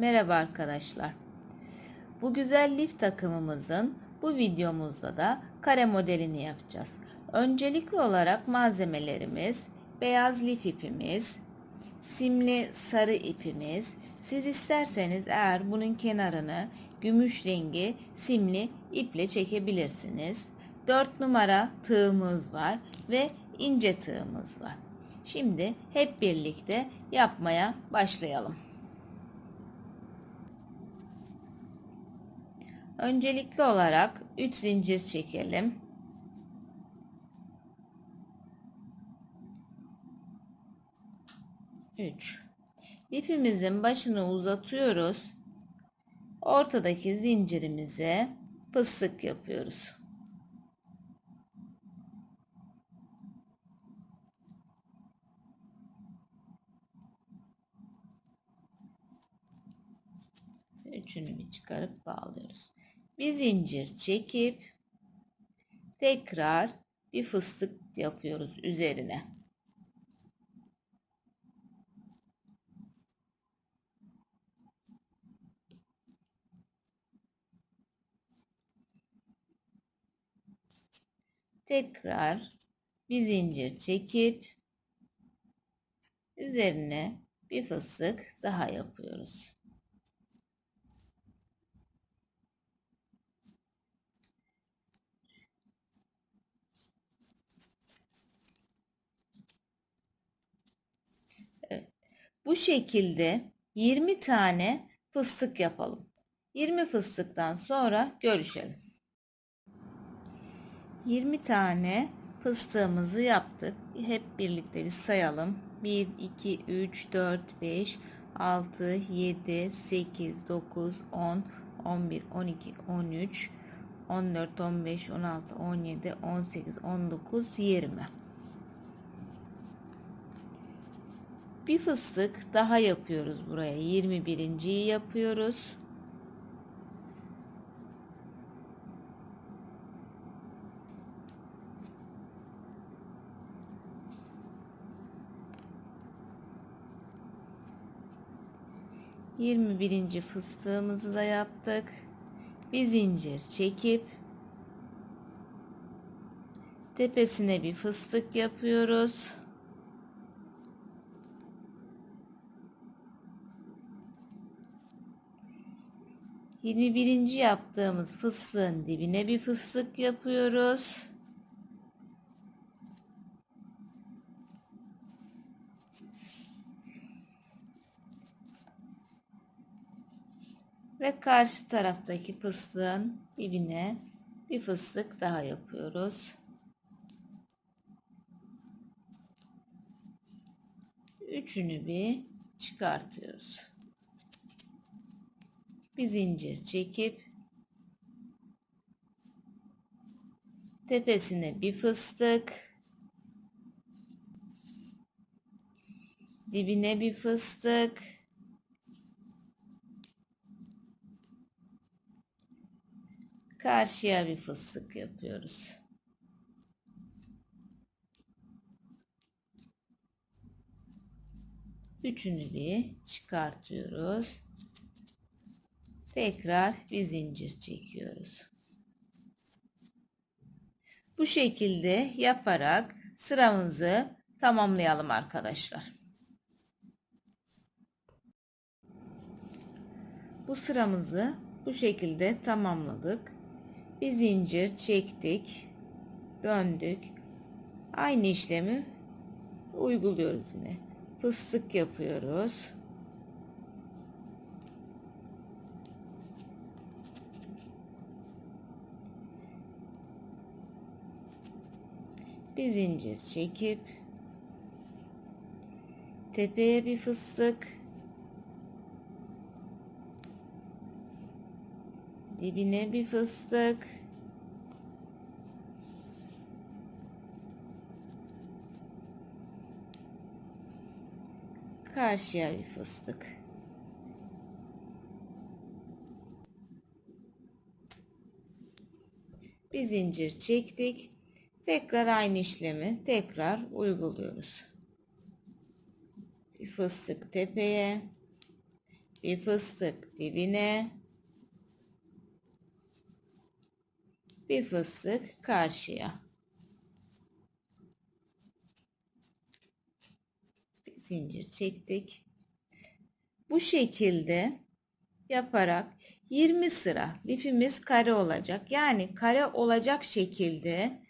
Merhaba arkadaşlar. Bu güzel lif takımımızın bu videomuzda da kare modelini yapacağız. Öncelikli olarak malzemelerimiz beyaz lif ipimiz, simli sarı ipimiz. Siz isterseniz eğer bunun kenarını gümüş rengi simli iple çekebilirsiniz. 4 numara tığımız var ve ince tığımız var. Şimdi hep birlikte yapmaya başlayalım. Öncelikli olarak 3 zincir çekelim. Üç. İpimizin başını uzatıyoruz. Ortadaki zincirimize fıstık yapıyoruz. Üçünü bir çıkarıp bağlıyoruz bir zincir çekip tekrar bir fıstık yapıyoruz üzerine. Tekrar bir zincir çekip üzerine bir fıstık daha yapıyoruz. Bu şekilde 20 tane fıstık yapalım. 20 fıstıktan sonra görüşelim. 20 tane fıstığımızı yaptık. Hep birlikte bir sayalım. 1, 2, 3, 4, 5, 6, 7, 8, 9, 10, 11, 12, 13, 14, 15, 16, 17, 18, 19, 20. bir fıstık daha yapıyoruz buraya 21. yapıyoruz Yirmi birinci fıstığımızı da yaptık. Bir zincir çekip tepesine bir fıstık yapıyoruz. 21. yaptığımız fıstığın dibine bir fıstık yapıyoruz. Ve karşı taraftaki fıstığın dibine bir fıstık daha yapıyoruz. Üçünü bir çıkartıyoruz bir zincir çekip tepesine bir fıstık dibine bir fıstık karşıya bir fıstık yapıyoruz. Üçünü bir çıkartıyoruz tekrar bir zincir çekiyoruz. Bu şekilde yaparak sıramızı tamamlayalım arkadaşlar. Bu sıramızı bu şekilde tamamladık. Bir zincir çektik. Döndük. Aynı işlemi uyguluyoruz yine. Fıstık yapıyoruz. bir zincir çekip tepeye bir fıstık Dibine bir fıstık. Karşıya bir fıstık. bir zincir çektik. Tekrar aynı işlemi tekrar uyguluyoruz. Bir fıstık tepeye, bir fıstık dibine, bir fıstık karşıya. Bir zincir çektik. Bu şekilde yaparak 20 sıra lifimiz kare olacak. Yani kare olacak şekilde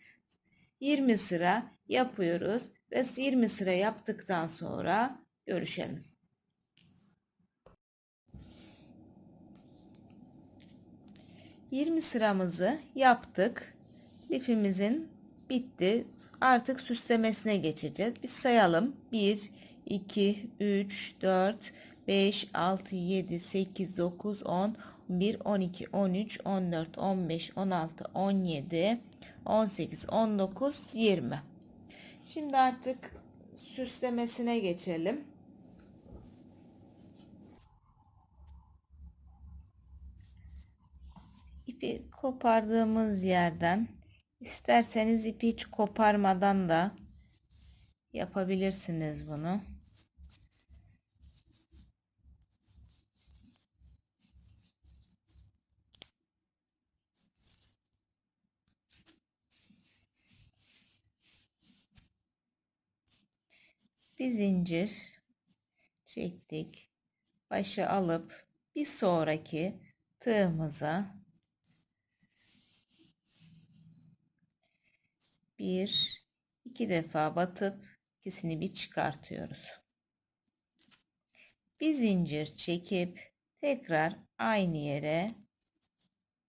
20 sıra yapıyoruz ve 20 sıra yaptıktan sonra görüşelim. Yirmi sıramızı yaptık. Lifimizin bitti. Artık süslemesine geçeceğiz. Biz sayalım. 1, 2, 3, 4, 5, 6, 7, 8, 9, 10, 11, 12, 13, 14, 15, 16, 17, 18, 19, 20. Şimdi artık süslemesine geçelim. İpi kopardığımız yerden isterseniz ipi hiç koparmadan da yapabilirsiniz bunu. bir zincir çektik. Başı alıp bir sonraki tığımıza bir iki defa batıp ikisini bir çıkartıyoruz. Bir zincir çekip tekrar aynı yere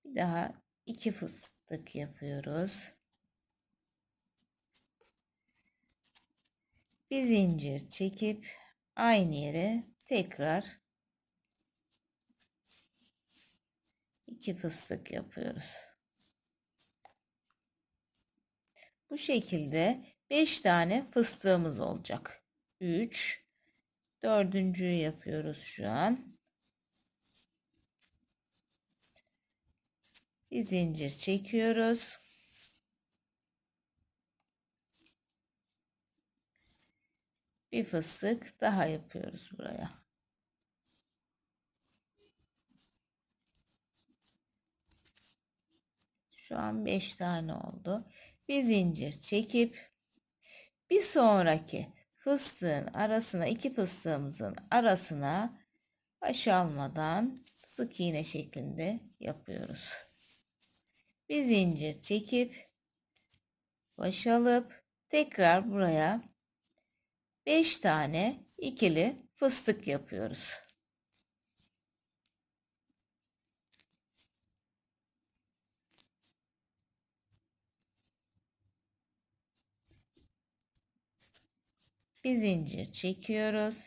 bir daha iki fıstık yapıyoruz. bir zincir çekip aynı yere tekrar iki fıstık yapıyoruz. Bu şekilde 5 tane fıstığımız olacak. 3 dördüncüyü yapıyoruz şu an. Bir zincir çekiyoruz. bir fıstık daha yapıyoruz buraya. Şu an 5 tane oldu. Bir zincir çekip bir sonraki fıstığın arasına iki fıstığımızın arasına baş almadan sık iğne şeklinde yapıyoruz. Bir zincir çekip baş alıp tekrar buraya 5 tane ikili fıstık yapıyoruz. Bir zincir çekiyoruz.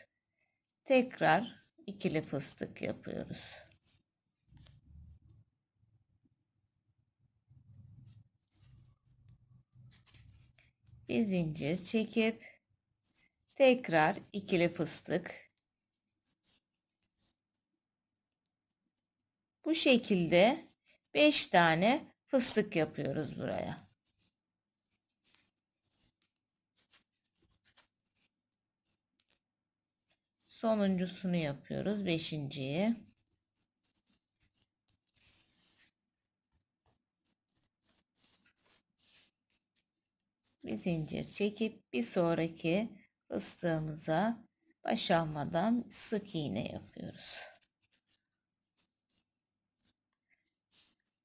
Tekrar ikili fıstık yapıyoruz. Bir zincir çekip Tekrar ikili fıstık. Bu şekilde 5 tane fıstık yapıyoruz buraya. Sonuncusunu yapıyoruz. Beşinciyi. Bir zincir çekip bir sonraki fıstığımıza baş almadan sık iğne yapıyoruz.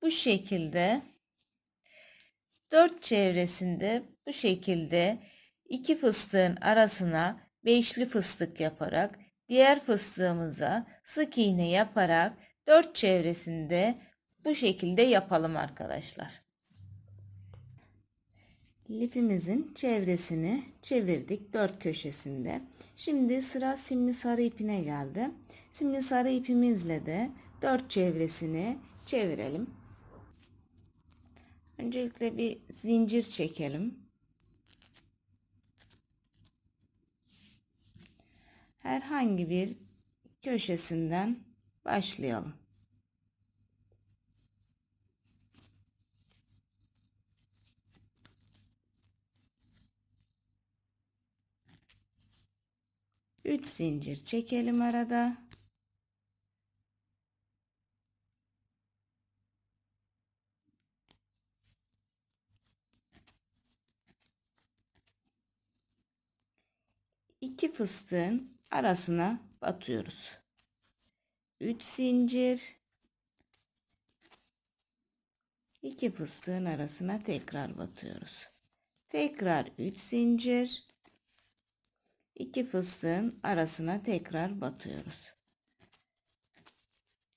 Bu şekilde dört çevresinde bu şekilde iki fıstığın arasına beşli fıstık yaparak diğer fıstığımıza sık iğne yaparak dört çevresinde bu şekilde yapalım arkadaşlar. Lifimizin çevresini çevirdik dört köşesinde. Şimdi sıra simli sarı ipine geldi. Simli sarı ipimizle de dört çevresini çevirelim. Öncelikle bir zincir çekelim. herhangi bir köşesinden başlayalım. Üç zincir çekelim arada. iki fıstığın arasına batıyoruz. 3 zincir. iki fıstığın arasına tekrar batıyoruz. Tekrar 3 zincir. iki fıstığın arasına tekrar batıyoruz.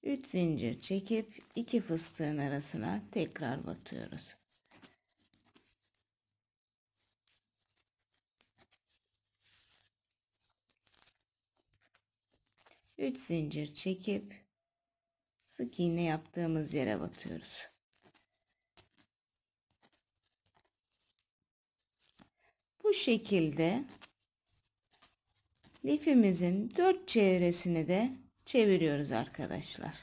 3 zincir çekip iki fıstığın arasına tekrar batıyoruz. Üç zincir çekip sık iğne yaptığımız yere batıyoruz. Bu şekilde lifimizin dört çevresini de çeviriyoruz arkadaşlar.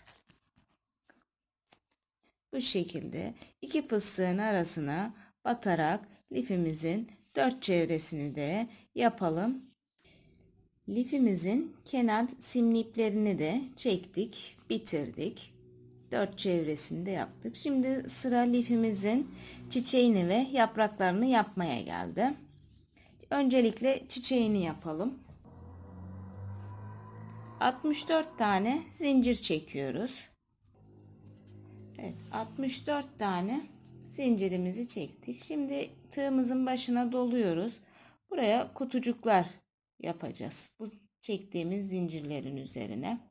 Bu şekilde iki fıstığın arasına batarak lifimizin dört çevresini de yapalım. Lifimizin kenar simliklerini de çektik, bitirdik. Dört çevresini de yaptık. Şimdi sıra lifimizin çiçeğini ve yapraklarını yapmaya geldi. Öncelikle çiçeğini yapalım. 64 tane zincir çekiyoruz. Evet, 64 tane zincirimizi çektik. Şimdi tığımızın başına doluyoruz. Buraya kutucuklar yapacağız. Bu çektiğimiz zincirlerin üzerine.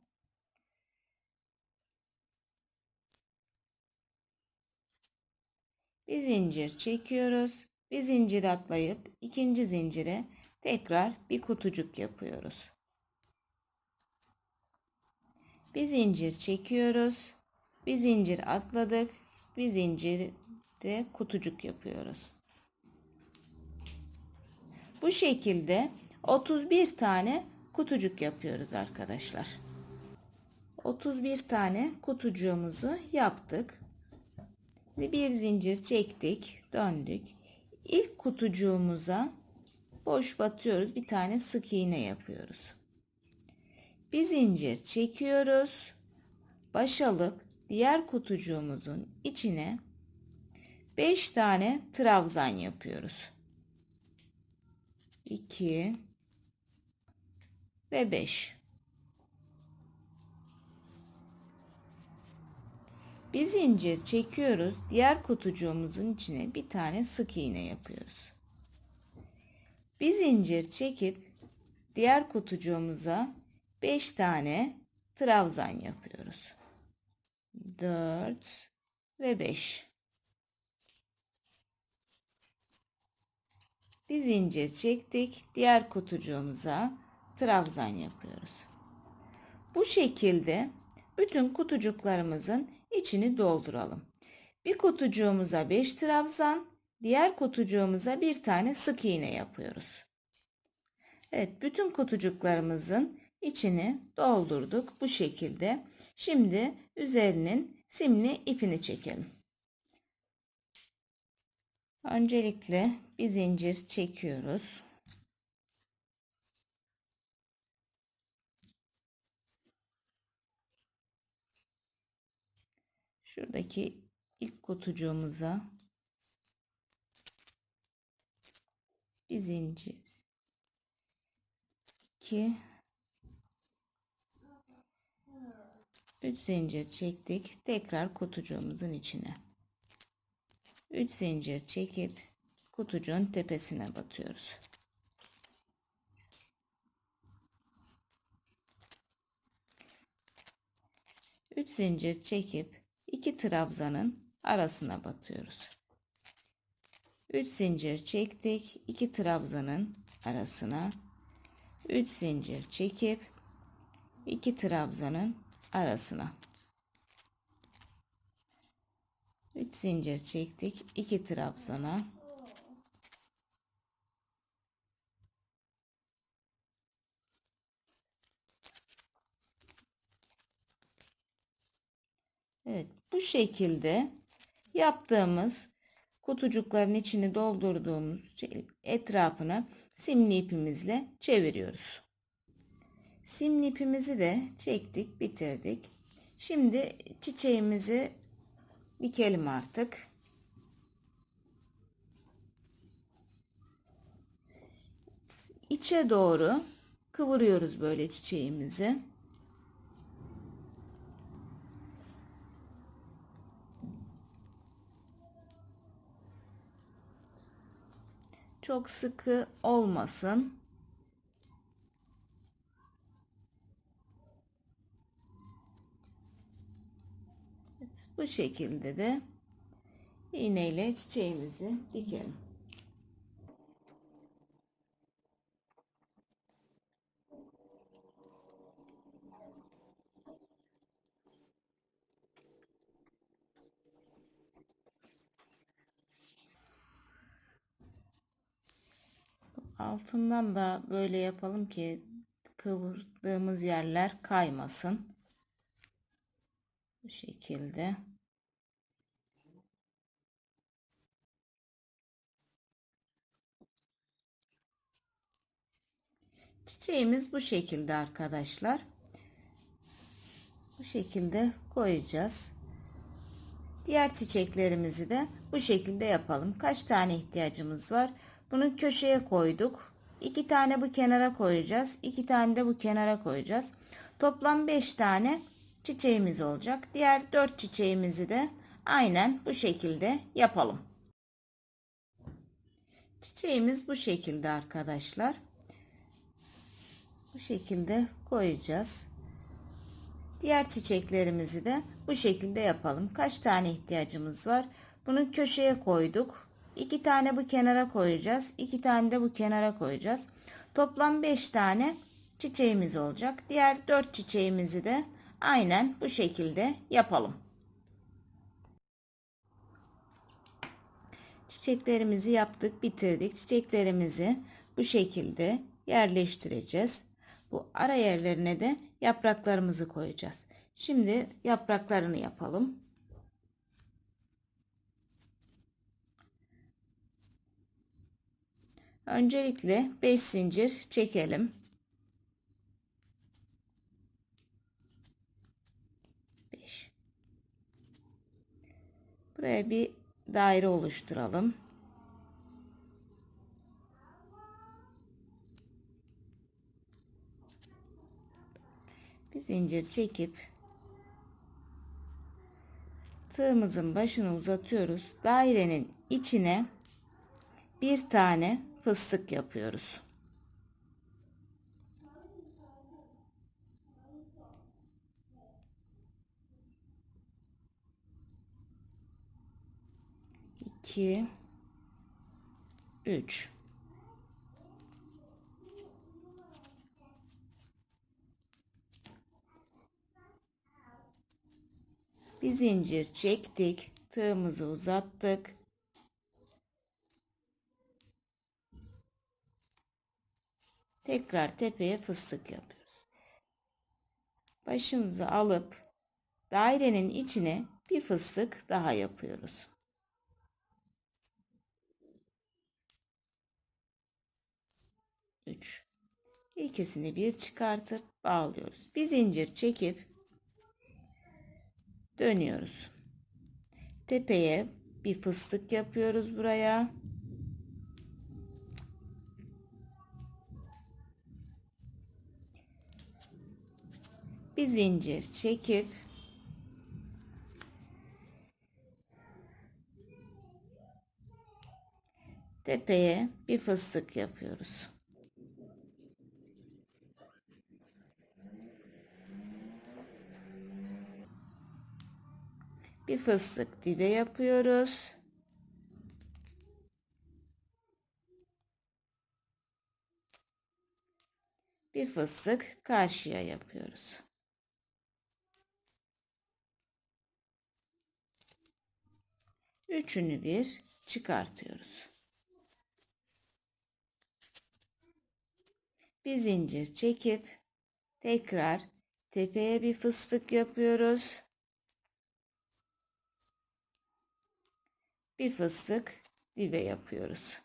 Bir zincir çekiyoruz. Bir zincir atlayıp ikinci zincire tekrar bir kutucuk yapıyoruz. Bir zincir çekiyoruz. Bir zincir atladık. Bir zincirde kutucuk yapıyoruz. Bu şekilde 31 tane kutucuk yapıyoruz arkadaşlar. 31 tane kutucuğumuzu yaptık. Bir zincir çektik, döndük. İlk kutucuğumuza boş batıyoruz. Bir tane sık iğne yapıyoruz. Bir zincir çekiyoruz. Baş alıp diğer kutucuğumuzun içine 5 tane trabzan yapıyoruz. 2 ve 5. Bir zincir çekiyoruz. Diğer kutucuğumuzun içine bir tane sık iğne yapıyoruz. Bir zincir çekip diğer kutucuğumuza 5 tane trabzan yapıyoruz. 4 ve 5. Bir zincir çektik. Diğer kutucuğumuza trabzan yapıyoruz. Bu şekilde bütün kutucuklarımızın içini dolduralım. Bir kutucuğumuza 5 trabzan, diğer kutucuğumuza bir tane sık iğne yapıyoruz. Evet, bütün kutucuklarımızın içini doldurduk bu şekilde. Şimdi üzerinin simli ipini çekelim. Öncelikle bir zincir çekiyoruz. Şuradaki ilk kutucuğumuza bir zincir 2 3 zincir çektik. Tekrar kutucuğumuzun içine. 3 zincir çekip kutucuğun tepesine batıyoruz. Üç zincir çekip iki trabzanın arasına batıyoruz. 3 zincir çektik. 2 trabzanın arasına 3 zincir çekip 2 trabzanın arasına 3 zincir çektik 2 trabzana Evet bu şekilde yaptığımız kutucukların içini doldurduğumuz etrafını simli ipimizle çeviriyoruz. Simli ipimizi de çektik, bitirdik. Şimdi çiçeğimizi dikelim artık. İçe doğru kıvırıyoruz böyle çiçeğimizi. Çok sıkı olmasın. Bu şekilde de iğneyle çiçeğimizi dikelim. Altından da böyle yapalım ki kıvırdığımız yerler kaymasın. Bu şekilde. Çiçeğimiz bu şekilde arkadaşlar. Bu şekilde koyacağız. Diğer çiçeklerimizi de bu şekilde yapalım. Kaç tane ihtiyacımız var? Bunu köşeye koyduk. İki tane bu kenara koyacağız. İki tane de bu kenara koyacağız. Toplam beş tane çiçeğimiz olacak. Diğer dört çiçeğimizi de aynen bu şekilde yapalım. Çiçeğimiz bu şekilde arkadaşlar. Bu şekilde koyacağız. Diğer çiçeklerimizi de bu şekilde yapalım. Kaç tane ihtiyacımız var? Bunu köşeye koyduk. İki tane bu kenara koyacağız. İki tane de bu kenara koyacağız. Toplam beş tane çiçeğimiz olacak. Diğer dört çiçeğimizi de aynen bu şekilde yapalım. Çiçeklerimizi yaptık, bitirdik. Çiçeklerimizi bu şekilde yerleştireceğiz. Bu ara yerlerine de yapraklarımızı koyacağız. Şimdi yapraklarını yapalım. Öncelikle 5 zincir çekelim. 5 Buraya bir daire oluşturalım. Bir zincir çekip tığımızın başını uzatıyoruz. Dairenin içine bir tane fıstık yapıyoruz. İki, üç. Bir zincir çektik, tığımızı uzattık. Tekrar tepeye fıstık yapıyoruz. Başımızı alıp dairenin içine bir fıstık daha yapıyoruz. Üç. İkisini bir çıkartıp bağlıyoruz. Bir zincir çekip dönüyoruz. Tepeye bir fıstık yapıyoruz buraya. Bir zincir çekip tepeye bir fıstık yapıyoruz. Bir fıstık dibe yapıyoruz. Bir fıstık karşıya yapıyoruz. Üçünü bir çıkartıyoruz. Bir zincir çekip tekrar tepeye bir fıstık yapıyoruz. Bir fıstık dibe yapıyoruz.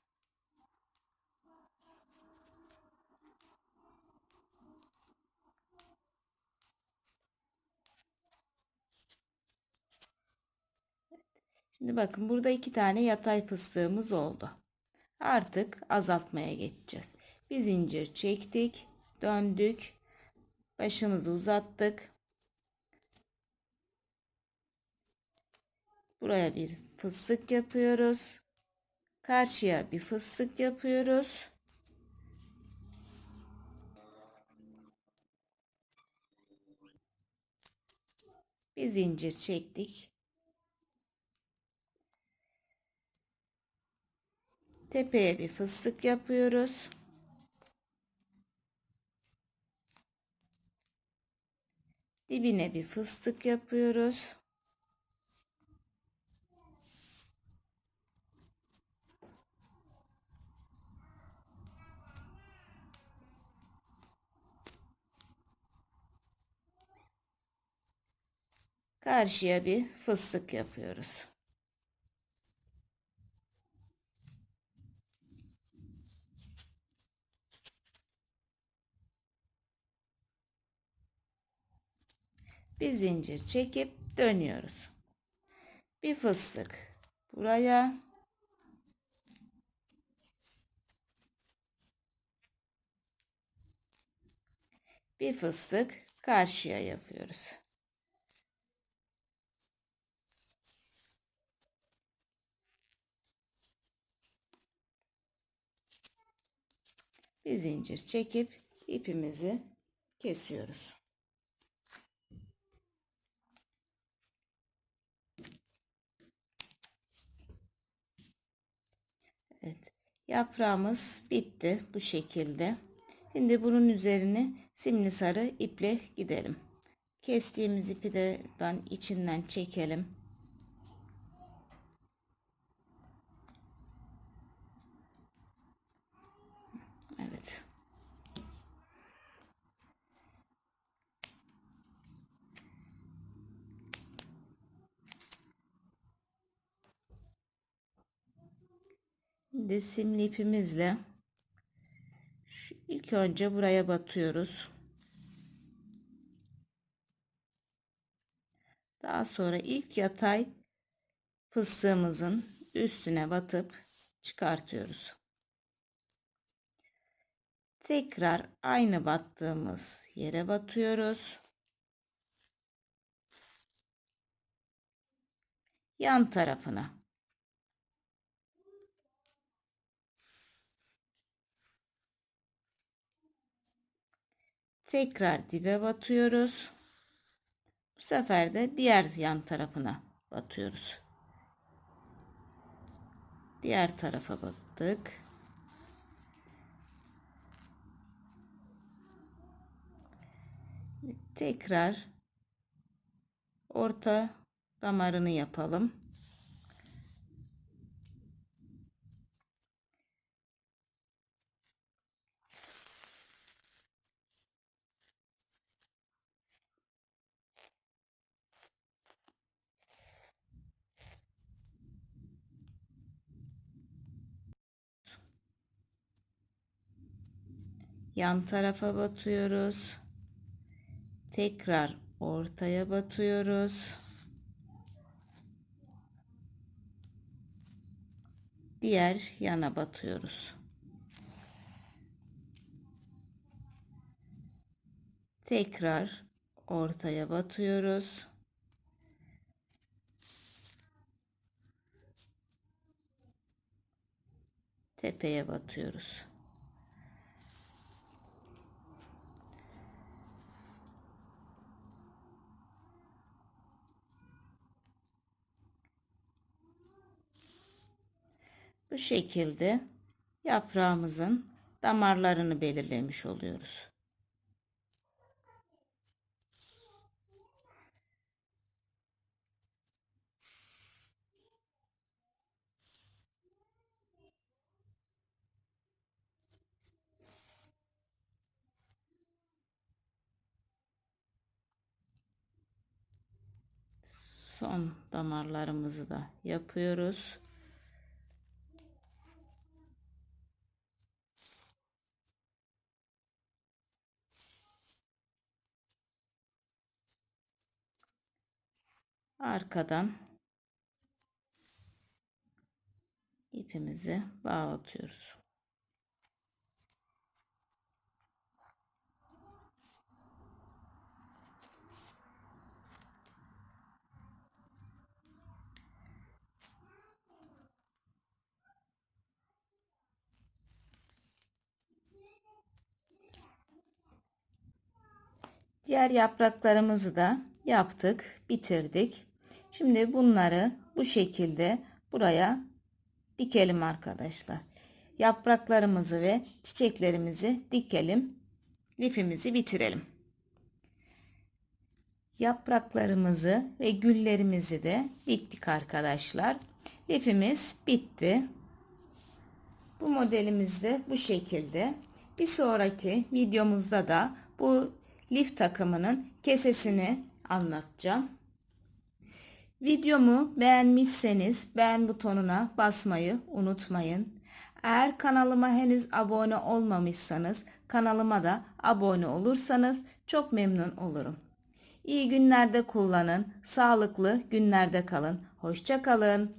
Şimdi bakın burada iki tane yatay fıstığımız oldu. Artık azaltmaya geçeceğiz. Bir zincir çektik, döndük, başımızı uzattık. Buraya bir fıstık yapıyoruz. Karşıya bir fıstık yapıyoruz. Bir zincir çektik. Tepeye bir fıstık yapıyoruz. Dibine bir fıstık yapıyoruz. Karşıya bir fıstık yapıyoruz. Bir zincir çekip dönüyoruz. Bir fıstık buraya. Bir fıstık karşıya yapıyoruz. bir zincir çekip ipimizi kesiyoruz. Evet. Yaprağımız bitti bu şekilde. Şimdi bunun üzerine simli sarı iple gidelim. Kestiğimiz ipi de ben içinden çekelim. Evet. Şimdi simli ipimizle şu ilk önce buraya batıyoruz. Daha sonra ilk yatay fıstığımızın üstüne batıp çıkartıyoruz. Tekrar aynı battığımız yere batıyoruz. Yan tarafına. Tekrar dibe batıyoruz. Bu sefer de diğer yan tarafına batıyoruz. Diğer tarafa battık. tekrar orta damarını yapalım. Yan tarafa batıyoruz tekrar ortaya batıyoruz. Diğer yana batıyoruz. Tekrar ortaya batıyoruz. Tepeye batıyoruz. Bu şekilde yaprağımızın damarlarını belirlemiş oluyoruz. Son damarlarımızı da yapıyoruz. Arkadan ipimizi bağlatıyoruz. Diğer yapraklarımızı da yaptık, bitirdik. Şimdi bunları bu şekilde buraya dikelim arkadaşlar. Yapraklarımızı ve çiçeklerimizi dikelim. Lifimizi bitirelim. Yapraklarımızı ve güllerimizi de diktik arkadaşlar. Lifimiz bitti. Bu modelimiz de bu şekilde. Bir sonraki videomuzda da bu lif takımının kesesini anlatacağım. Videomu beğenmişseniz beğen butonuna basmayı unutmayın. Eğer kanalıma henüz abone olmamışsanız kanalıma da abone olursanız çok memnun olurum. İyi günlerde kullanın, sağlıklı günlerde kalın. Hoşça kalın.